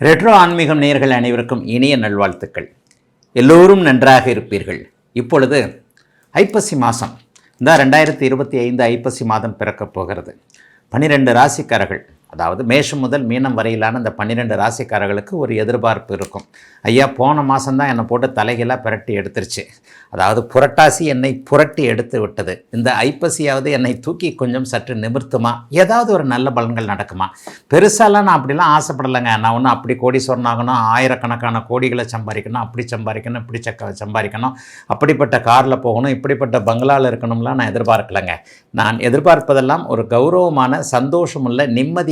Retro ஆன்மீகம் நேயர்கள் அனைவருக்கும் இனிய நல்வாழ்த்துக்கள். எல்லோரும் நன்றாக இருப்பீர்கள். இப்பொழுது ஐப்பசி மாதம் இந்த ரெண்டாயிரத்தி இருபத்தி ஐந்து ஐப்பசி மாதம் பிறக்கப் போகிறது. பன்னிரெண்டு ராசிக்காரர்கள். அதாவது மேஷம் முதல் மீனம் வரையிலான இந்த பன்னிரெண்டு ராசிக்காரர்களுக்கு ஒரு எதிர்பார்ப்பு இருக்கும். ஐயா போன மாதம்தான் என்னை போட்டு தலைகளாக புரட்டி எடுத்துருச்சு. அதாவது புரட்டாசி என்னை புரட்டி எடுத்து விட்டது. இந்த ஐப்பசியாவது என்னை தூக்கி கொஞ்சம் சற்று நிமிர்த்துமா? ஏதாவது ஒரு நல்ல பலன்கள் நடக்குமா? பெருசாலாம் நான் அப்படிலாம் ஆசைப்படலைங்க. நான் ஒன்றும் அப்படி கோடி சொன்னாகணும் ஆயிரக்கணக்கான கோடிகளை சம்பாதிக்கணும் அப்படி சம்பாதிக்கணும் இப்படி சக்க சம்பாதிக்கணும் அப்படிப்பட்ட காரில் போகணும் இப்படிப்பட்ட பங்களாவில் இருக்கணும்லாம் நான் எதிர்பார்க்கலைங்க. நான் எதிர்பார்ப்பதெல்லாம் ஒரு கௌரவமான சந்தோஷமுள்ள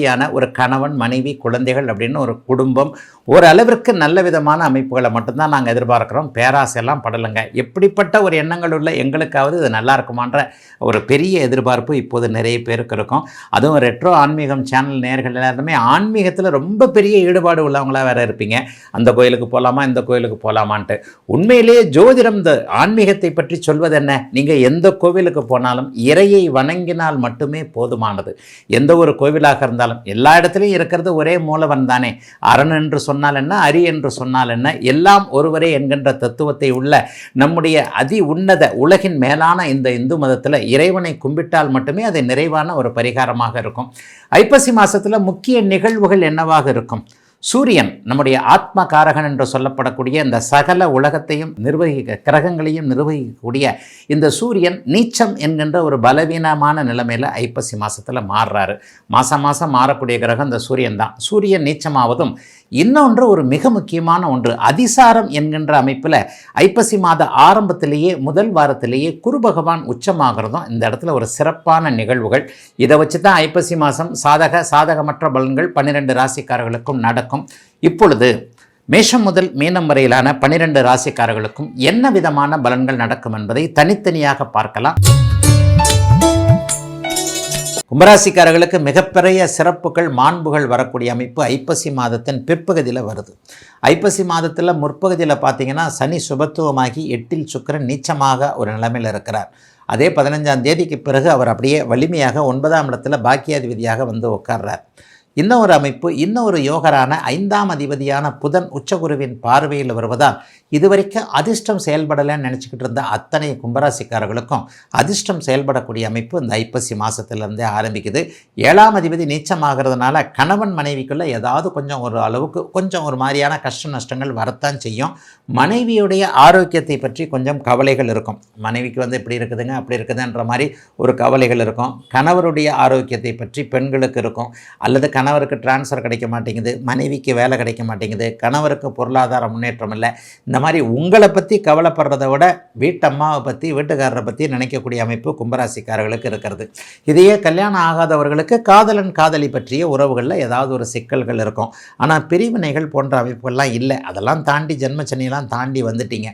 நிம்மதியான ஒரு கணவன் மனைவி குழந்தைகள் அப்படின்னு ஒரு குடும்பம் ஓரளவிற்கு நல்ல விதமான அமைப்புகளை மட்டும்தான் நாங்கள் எதிர்பார்க்குறோம். பேராசையெல்லாம் படலைங்க. எப்படிப்பட்ட ஒரு எண்ணங்கள் உள்ள எங்களுக்காவது இது நல்லா இருக்குமான்ற ஒரு பெரிய எதிர்பார்ப்பு இப்போது நிறைய பேருக்கு இருக்கும். அதுவும் ரெட்ரோ ஆன்மீகம் சேனல் நேர்கள் எல்லாருமே ஆன்மீகத்தில் ரொம்ப பெரிய ஈடுபாடு உள்ளவங்களாக வேறு இருப்பீங்க. அந்த கோயிலுக்கு போகலாமா இந்த கோயிலுக்கு போகலாமான்ட்டு உண்மையிலேயே ஜோதிடம் இந்த ஆன்மீகத்தை பற்றி சொல்வது என்ன நீங்கள் எந்த கோவிலுக்கு போனாலும் இறையை வணங்கினால் மட்டுமே போதுமானது. எந்த ஒரு கோவிலாக இருந்தாலும் எல்லா இடத்துலையும் இருக்கிறது ஒரே மூலவன் தானே. அரண் என்று சொன்னால் என்ன அரி என்று சொன்னால் என்ன எல்லாம் ஒருவரே என்கின்ற தத்துவத்தை உள்ள நம்முடைய அதி உன்னத உலகின் மேலான இந்த இந்து மதத்தில் இறைவனை கும்பிட்டால் மட்டுமே அது நிறைவான ஒரு பரிகாரமாக இருக்கும். ஐப்பசி மாதத்தில் முக்கிய நிகழ்வுகள் என்னவாக இருக்கும்? சூரியன் நம்முடைய ஆத்ம காரகன் என்று சொல்லப்படக்கூடிய இந்த சகல உலகத்தையும் நிர்வகிக்க கிரகங்களையும் நிர்வகிக்கக்கூடிய இந்த சூரியன் நீச்சம் என்கின்ற ஒரு பலவீனமான நிலைமையில் ஐப்பசி மாதத்தில் மாறுறாரு. மாதம் மாதம் மாறக்கூடிய கிரகம் இந்த சூரியன் தான். சூரியன் நீச்சமாவதும் இன்னொன்று ஒரு மிக முக்கியமான ஒன்று. அதிசாரம் என்கின்ற அமைப்பில் ஐப்பசி மாத ஆரம்பத்திலேயே முதல் வாரத்திலேயே குரு பகவான் உச்சமாகிறதும் இந்த இடத்துல ஒரு சிறப்பான நிகழ்வுகள். இதை வச்சு தான் ஐப்பசி மாதம் சாதக சாதகமற்ற பலன்கள் பன்னிரெண்டு ராசிக்காரர்களுக்கும் நடக்கும். இப்பொழுது மேஷம் முதல் மீனம் வரையிலான பனிரெண்டு ராசிக்காரர்களுக்கும் என்ன விதமான பலன்கள் நடக்கும் என்பதை தனித்தனியாக பார்க்கலாம். கும்பராசிக்காரர்களுக்கு மிகப்பெரிய சிறப்புகள் மாண்புகள் வரக்கூடிய அமைப்பு ஐப்பசி மாதத்தின் பிற்பகுதியில் வருது. ஐப்பசி மாதத்தில் முற்பகுதியில் பார்த்தீங்கன்னா சனி சுபத்துவமாகி எட்டில் சுக்கிரன் நீச்சமாக ஒரு நிலைமையில் இருக்கிறார். அதே பதினஞ்சாம் தேதிக்கு பிறகு அவர் அப்படியே வலிமையாக ஒன்பதாம் இடத்துல பாக்கியாதிபதியாக வந்து உட்கார்றார். இன்னும் ஒரு அமைப்பு இன்னும் ஒரு யோகரான ஐந்தாம் அதிபதியான புதன் உச்சகுருவின் பார்வையில் வருவதால் இதுவரைக்கும் அதிர்ஷ்டம் செயல்படலைன்னு நினச்சிக்கிட்டு இருந்த அத்தனை கும்பராசிக்காரர்களுக்கும் அதிர்ஷ்டம் செயல்படக்கூடிய அமைப்பு இந்த ஐப்பசி மாதத்துலேருந்தே ஆரம்பிக்குது. ஏழாம் அதிபதி நீச்சமாகிறதுனால கணவன் மனைவிக்குள்ளே ஏதாவது கொஞ்சம் ஒரு அளவுக்கு கொஞ்சம் ஒரு மாதிரியான கஷ்ட நஷ்டங்கள் வரத்தான் செய்யும். மனைவியுடைய ஆரோக்கியத்தை பற்றி கொஞ்சம் கவலைகள் இருக்கும். மனைவிக்கு வந்து இப்படி இருக்குதுங்க அப்படி இருக்குதுன்ற மாதிரி ஒரு கவலைகள் இருக்கும். கணவருடைய ஆரோக்கியத்தை பற்றி பெண்களுக்கு இருக்கும். அல்லது கண கணவருக்கு டிரான்ஸ்ஃபர் கிடைக்க மாட்டேங்குது மனைவிக்கு வேலை கிடைக்க மாட்டேங்குது கணவருக்கு பொருளாதார முன்னேற்றம் இல்லை. இந்த மாதிரி உங்களை பற்றி கவலைப்படுறதை விட வீட்டம்மாவை பற்றி வீட்டுக்காரரை பற்றி நினைக்கக்கூடிய அமைப்பு கும்பராசிக்காரர்களுக்கு இருக்கிறது. இதையே கல்யாணம் ஆகாதவர்களுக்கு காதலன் காதலி பற்றிய உறவுகளில் ஏதாவது ஒரு சிக்கல்கள் இருக்கும். ஆனால் பிரிவினைகள் போன்ற அமைப்புகள்லாம் இல்லை. அதெல்லாம் தாண்டி ஜென்மச்சனியெல்லாம் தாண்டி வந்துட்டீங்க.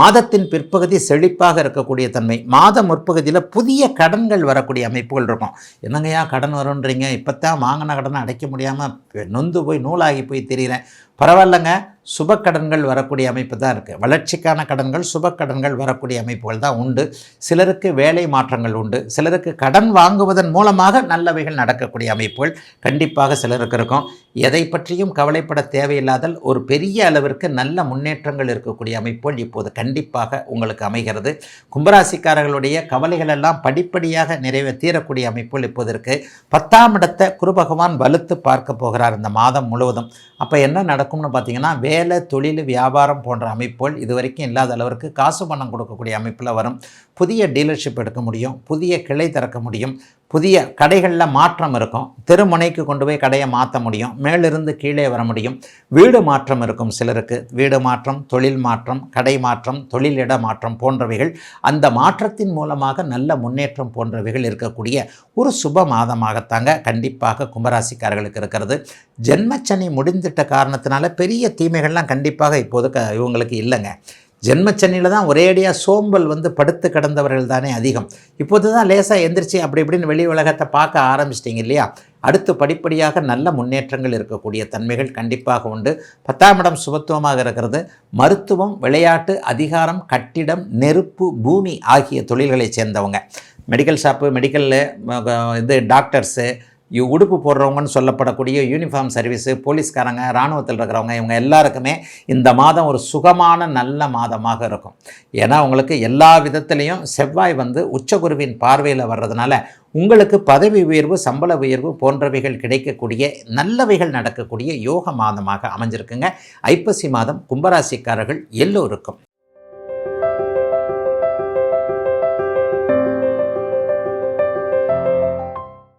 மாதத்தின் பிற்பகுதி செழிப்பாக இருக்கக்கூடிய தன்மை. மாத முற்பகுதியில் புதிய கடன்கள் வரக்கூடிய அமைப்புகள் இருக்கும். என்னங்கய்யா கடன் வரும்ன்றீங்க. இப்போ தான் வாங்கின கடனை அடைக்க முடியாமல் நொந்து போய் நூலாகி போய் தெரிகிறேன் பரவாயில்லைங்க. சுப கடன்கள் வரக்கூடிய அமைப்பு தான் இருக்குது வளர்ச்சிக்கான கடன்கள் சுப கடன்கள் வரக்கூடிய அமைப்புகள் தான் உண்டு. சிலருக்கு வேலை மாற்றங்கள் உண்டு. சிலருக்கு கடன் வாங்குவதன் மூலமாக நல்லவைகள் நடக்கக்கூடிய அமைப்புகள் கண்டிப்பாக சிலருக்கு இருக்கும். எதை பற்றியும் கவலைப்பட தேவையில்லாதல் ஒரு பெரிய அளவிற்கு நல்ல முன்னேற்றங்கள் இருக்கக்கூடிய அமைப்புகள் இப்போது கண்டிப்பாக உங்களுக்கு அமைகிறது. கும்பராசிக்காரர்களுடைய கவலைகள் எல்லாம் படிப்படியாக நிறைவே தீரக்கூடிய அமைப்புகள் இப்போது இருக்குது பத்தாம் இடத்தை குரு பகவான் வலுத்து பார்க்க போகிறார் இந்த மாதம் முழுவதும். அப்போ என்ன நடக்கும்? நடக்கும்னு பார்த்தீங்கன்னா வேலை தொழில் வியாபாரம் போன்ற அமைப்புகள் இது வரைக்கும் இல்லாத அளவிற்கு காசு பணம் கொடுக்கக்கூடிய அமைப்பில் வரும். புதிய டீலர்ஷிப் எடுக்க முடியும் புதிய கிளை திறக்க முடியும் புதிய கடைகளில் மாற்றம் இருக்கும். தெருமுனைக்கு கொண்டு போய் கடையை மாற்ற முடியும். மேலிருந்து கீழே வர முடியும். வீடு மாற்றம் இருக்கும் சிலருக்கு. வீடு மாற்றம் தொழில் மாற்றம் கடை மாற்றம் தொழிலிட மாற்றம் போன்றவைகள் அந்த மாற்றத்தின் மூலமாக நல்ல முன்னேற்றம் போன்றவைகள் இருக்கக்கூடிய ஒரு சுப மாதமாகத்தாங்க கண்டிப்பாக கும்பராசிக்காரர்களுக்கு இருக்கிறது. ஜென்மச்சனி முடிந்துட்ட காரணத்தினால பெரிய தீமைகள்லாம் கண்டிப்பாக இப்போது க இவங்களுக்கு இல்லைங்க. ஜென்மச்சனியில் தான் ஒரேடியாக சோம்பல் வந்து படுத்து கிடந்தவர்கள் தானே அதிகம். இப்போது தான் லேசாக எந்திரிச்சு அப்படி இப்படின்னு வெளி உலகத்தை பார்க்க ஆரம்பிச்சிட்டிங்க இல்லையா? அடுத்து படிப்படியாக நல்ல முன்னேற்றங்கள் இருக்கக்கூடிய தன்மைகள் கண்டிப்பாக உண்டு. பத்தாம் இடம் சுபத்துவமாக இருக்கிறது. மருத்துவம் விளையாட்டு அதிகாரம் கட்டிடம் நெருப்பு பூமி ஆகிய தொழில்களைச் சேர்ந்தவங்க. மெடிக்கல் ஷாப்பு மெடிக்கலில் இது டாக்டர்ஸு உடுப்பு போடுறவங்கன்னு சொல்லப்படக்கூடிய யூனிஃபார்ம் சர்வீஸு போலீஸ்காரங்க இராணுவத்தில் இருக்கிறவங்க இவங்க எல்லாருக்குமே இந்த மாதம் ஒரு சுகமான நல்ல மாதமாக இருக்கும். ஏன்னா உங்களுக்கு எல்லா விதத்துலேயும் செவ்வாய் வந்து உச்சகுருவின் பார்வையில் வர்றதுனால உங்களுக்கு பதவி உயர்வு சம்பள உயர்வு போன்றவைகள் கிடைக்கக்கூடிய நல்லவைகள் நடக்கக்கூடிய யோக மாதமாக அமைஞ்சிருக்குங்க. ஐப்பசி மாதம் கும்பராசிக்காரர்கள் எல்லோருக்கும்.